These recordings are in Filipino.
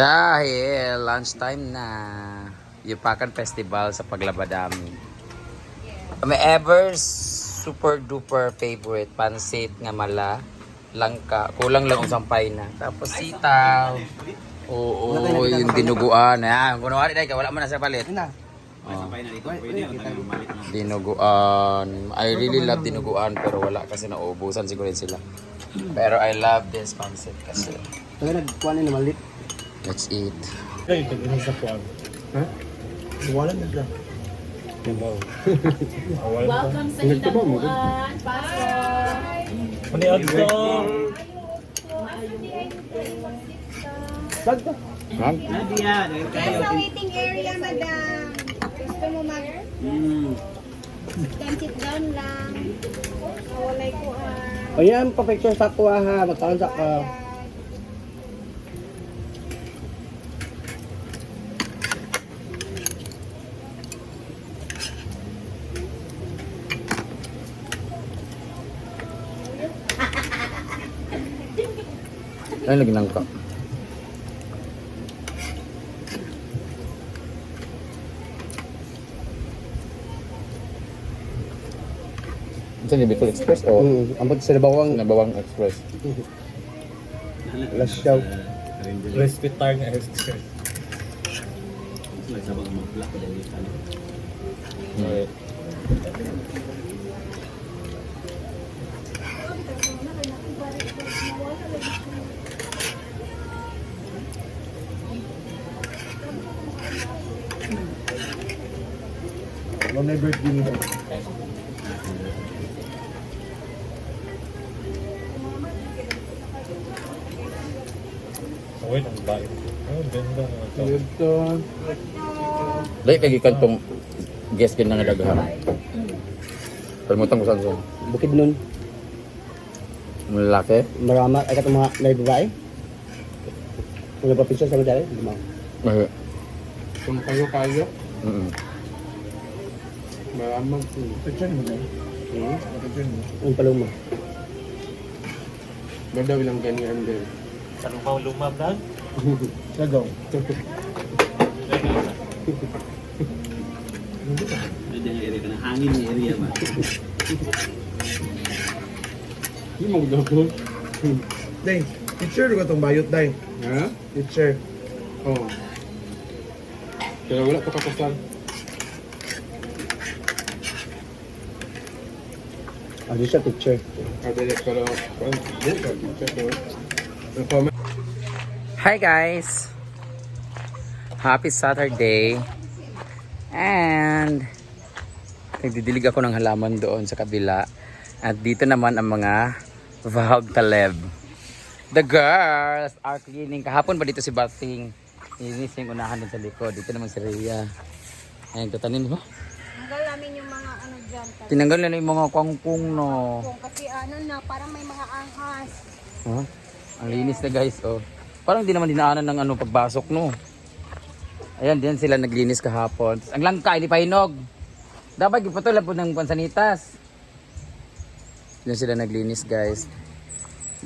Dahil lunchtime na. Yupakan Festival sa Paglabadami. May ever super duper favorite pansit nga mala langka. Kulang lang ang sampay na. Tapos sitaw. oo yung dinuguan. Ayan kuno wala dai wala man na sa palit. Oh. Dinuguan. I really love dinuguan pero wala kasi nauubusan siguro sila. Pero I love this pansit kasi. Kaya nagkuha na malit. Let's eat Ay, ito yung sa kuwan. Ha? Wala na dyan. Awal ko. Welcome sa Hinabuan, Pastor. Ano yung ito? Saan ka? Nadia, dahil tayo. Nasa waiting area, madam. Gusto mo mag... Hmm. Then sit down lang. Nawalay ko ah. O yan, pa-picture sa kuha ha. Magkaon sa ka. Ay lagi langka Ito ni Bicol Express o Hmm, ambot sa bawang Nabawang Express? Last show. Respitar nga express. Nagsabang mag-block dahil na birthday nito. Oh, wait, ang bayo. Oh, ganda nga ito. Ito. Dahil kay gikan tong guest kin nga daghan. Kalimutan ko saan saan. Bukid nun. Malaki. Marama. Ay katong mga na babae. Kung nagpa-picture sa mga dali. Lima. Mahi. Kung kayo-kayo. Mm. Maramang. Picture mo dahil. Hmm? Picture mo. Ang paluma. Ganda bilang ganyan din. Ano pa lumab na? Gagaw. Pwede yung area ka na. Hangin yung area ba? Hindi mo gagaw. Day, picture ko tong bayot, Day. Ha? Picture. Oo. Pero wala pa kapasal. Ah, di siya picture. Ah, di pero di siya picture. Pero, ang comment. Hi guys! Happy Saturday! And nagdidilig ako ng halaman doon sa kabila. At dito naman ang mga Vahog Taleb. The girls are cleaning. Kahapon ba dito si Bating? Ininis yung unahan din sa likod. Dito naman si Rhea. Ayun, tatanin mo. Tanggal namin yung mga ano dyan. Tinanggal na yung mga kwangkong no. Kung kasi ano na, parang may mga ahas. Huh? Ang linis na guys, oh. Parang hindi naman dinaanan ng ano pagbasok, no. Ayan, diyan sila naglinis kahapon. Ang langka, hindi pa hinog. Dapat ipatulan po ng pansanitas. Diyan sila naglinis, guys.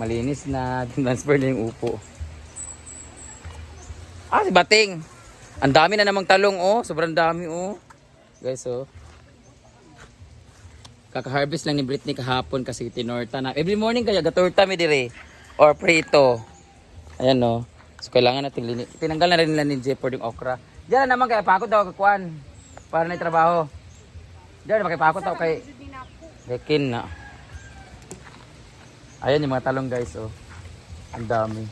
Malinis na. Transfer na yung upo. Ah, si Bating. Ang dami na namang talong, oh. Sobrang dami, oh. Guys, oh. Kaka-harvest lang ni Britney kahapon kasi tinorta na. Every morning kaya gatorta mi dire or prito. Ayan no. So kailangan natin lini. Tinanggal na rin nila ni Jeopard yung okra. Diyan na naman kaya pakot daw kakuan para na trabaho. Diyan na makipakot daw kay Rekin na. Ayan yung mga talong guys oh. Ang dami.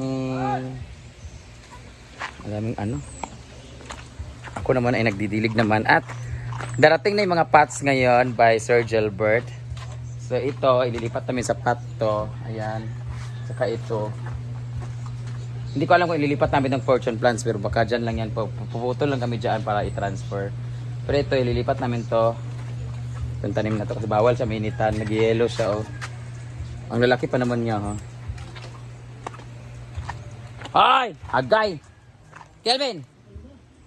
Ang daming ano. Ako naman ay nagdidilig naman at darating na yung mga pots ngayon by Sir Gilbert. So ito, ililipat namin sa pot to. Ayan. Saka ito. Hindi ko alam kung ililipat namin ng fortune plants pero baka dyan lang yan. Pu- Puputol lang kami dyan para i-transfer. Pero ito, ililipat namin to. Itong tanim na to kasi bawal siya mainitan. Nag-yellow siya oh. Ang lalaki pa naman niya ha. Ay! Agay! Kelvin!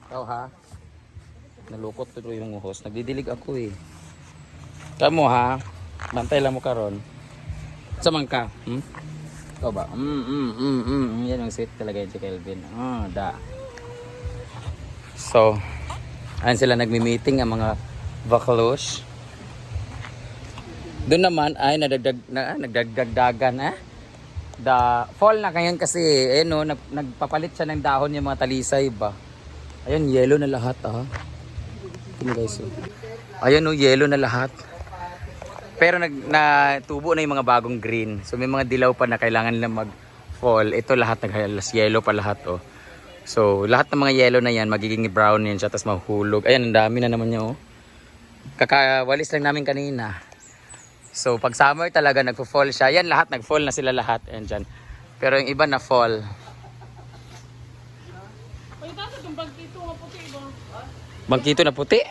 Ikaw ha? Nalukot tuloy yung host. Nagdidilig ako eh. Kamu ha? Bantay lang mo karon. Sa man ka? Hmm? Ikaw ba? Mm, mm, mm, mm. Yan ang sweet talaga yun si Kelvin. Ah, da. So, ayun sila nagmi-meeting ang mga baklos. Doon naman ay nadagdag na, ah, nagdagdagan eh. The fall na ngayon kasi eh no, nag, nagpapalit siya ng dahon yung mga talisay ba. Ayun, yellow na lahat ah. Tingnan guys. oh. Ayun no, yellow na lahat. Pero nag na tubo na yung mga bagong green. So may mga dilaw pa na kailangan nila mag-fall. Ito lahat naghalas yellow pa lahat oh. So lahat ng mga yellow na yan magiging brown yan siya tapos mahulog. Ayan ang dami na naman niya oh. Kakawalis lang namin kanina. So pag summer talaga nagfo-fall siya. Yan lahat nag-fall na sila lahat. Ayan dyan. Pero yung iba na fall. Bangkito na puti.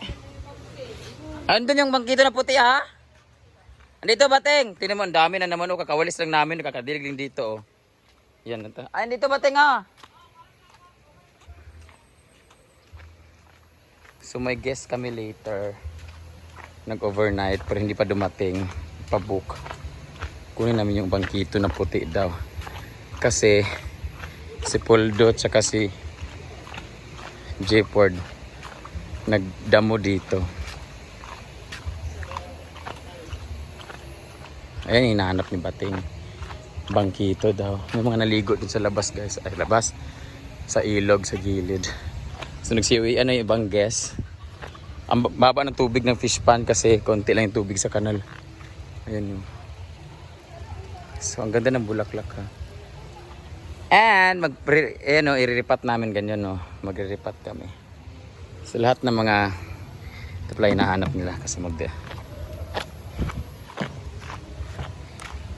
Andun yung bangkito na puti ha? Andito bateng. Tingnan mo dami na naman oh. Kakawalis lang namin. Kakadilig lang dito oh. Yan ito. Ay, andito bateng ha? So may guest kami later. Nag-overnight pero hindi pa dumating. Pa-book. Kunin namin yung bangkito na puti daw. Kasi si Poldo at saka si J-Ford nagdamo dito. Ayan, hinahanap ni Bating. Bangkito daw. May mga naligo dun sa labas guys. Ay, labas. Sa ilog, sa gilid. So nagsiuwi ano yung ibang guest. Ang ba- baba ng tubig ng fish pan kasi konti lang yung tubig sa kanal. Ayan yun. So ang ganda ng bulaklak ha. And mag eh, no, iriripat namin ganyan no. Magriripat kami. So lahat ng mga ito pala hinahanap nila kasi mag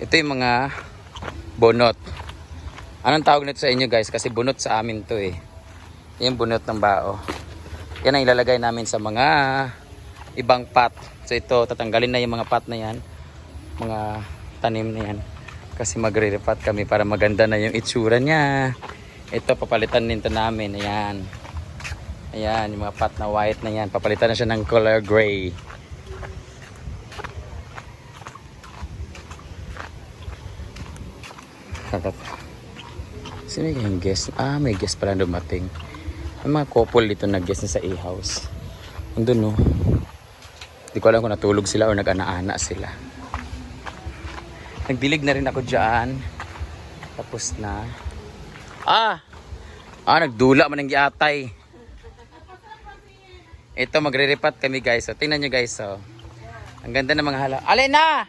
Ito yung mga bonot. Anong tawag nito sa inyo guys? Kasi bunot sa amin to eh. Yung bunot ng bao. Yan ang ilalagay namin sa mga ibang pot. So ito, tatanggalin na yung mga pot na yan. Mga tanim na yan. Kasi magre-repat kami para maganda na yung itsura niya. Ito, papalitan din to namin. Ayan. Ayan, yung mga pot na white na yan. Papalitan na siya ng color gray. Kakap. Sino yung guest? Ah, may guest pala dumating. May mga couple dito nag-guest na sa A-house. Andun no. Hindi ko alam kung natulog sila o nag-ana-ana sila. Nagdilig na rin ako dyan. Tapos na. Ah! Ah, nagdula man ng giatay. Ito, magre-repat kami guys. So, tingnan nyo guys. So. Ang ganda ng mga hala. Alin na!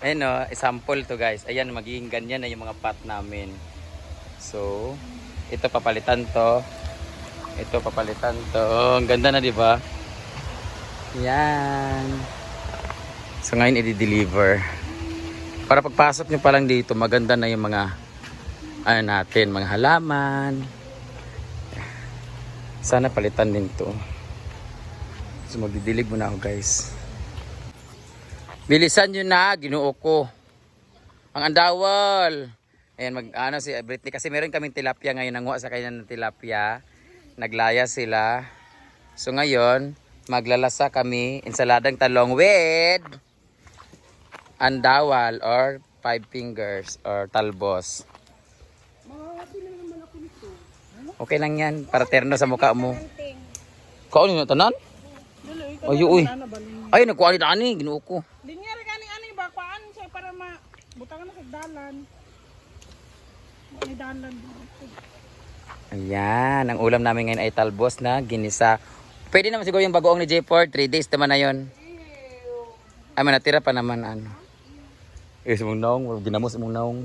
Ayun o, example to guys. Ayan, magiging ganyan na yung mga pot namin. So, ito papalitan to. Ito papalitan to. Ang ganda na, di ba? Yan. So, ngayon i-deliver. Para pagpasok nyo pa lang dito, maganda na yung mga ano natin, mga halaman. Sana palitan din to. So, magdidilig muna ako guys. Bilisan nyo na, ginuo ko. Ang andawal. Ayan, mag, ano si Britney, kasi meron kaming tilapia ngayon, nanguha sa kanya ng tilapia. Naglaya sila. So ngayon, maglalasa kami, ensaladang talong with andawal or five fingers or talbos. Okay lang yan, para terno sa mukha mo. Kaon yung tanan? Ay, uy. Ay, nagkuha ni Dani, ginuo ko. Di nga rin kaning ano yung bakwaan siya para ma butangan na sa dalan. May dalan. Ayan, ang ulam namin ngayon ay talbos na ginisa. Pwede naman siguro yung bagoong ni J4, 3 days naman na yun. Ay, manatira pa naman ano. Eh, sa mong naong, ginamos sa mong naong.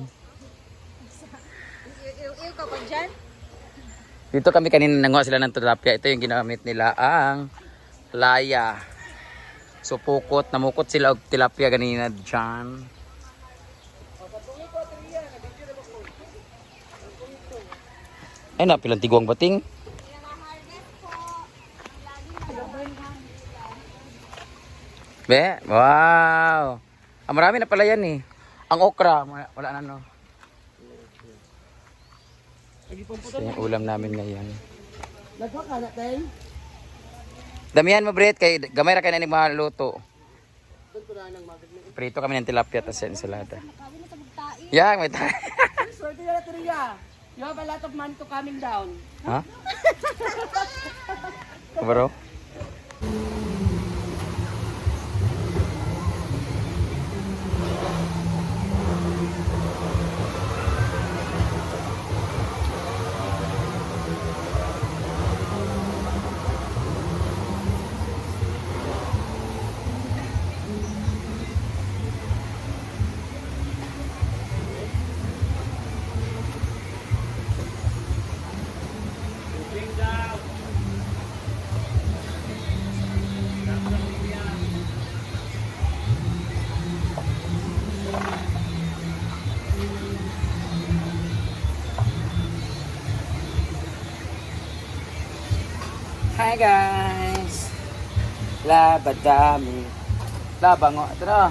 Iw ka pa dyan? Dito kami kanina nanguha sila ng tilapia. Ito yung ginamit nila ang laya. So pukot, namukot sila og tilapia ganina dyan. Ay na, pilang tigwang bating. Be, wow. Ah, marami na pala yan eh. Ang okra, wala na no. So, yung ulam namin ngayon. Lagwa ka na tayo. Damihan mo, Brett, kay gamay ra kay na ni mga luto. Prito kami ng tilapia at sa ensalada. Yang, may tayo. Swerte na natin Ria. You have a lot of money to coming down. ha? Bro? Hi guys! Labadami. Labango. Ito na.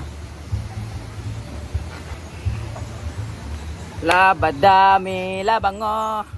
Labadami. Labango.